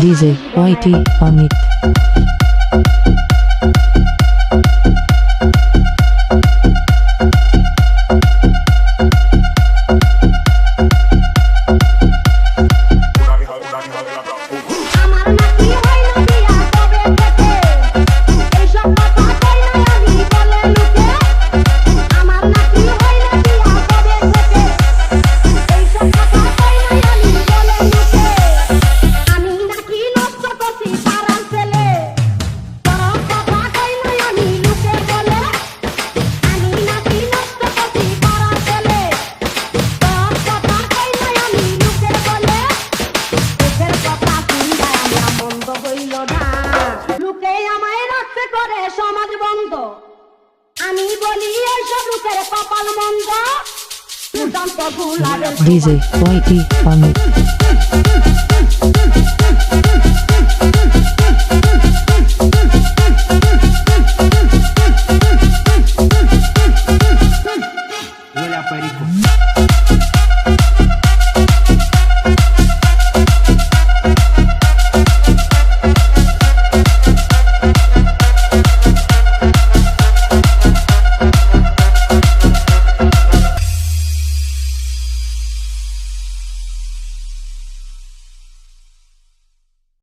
DJ ওয়াইটি অমিত যে আমায় রাখতে করে সমাজ বন্ধ। আমি বলি এইসব লোকের কপাল মন্দ। সুশান্ত ভুল ডিজে পয়েটি অমিত Olha, perico.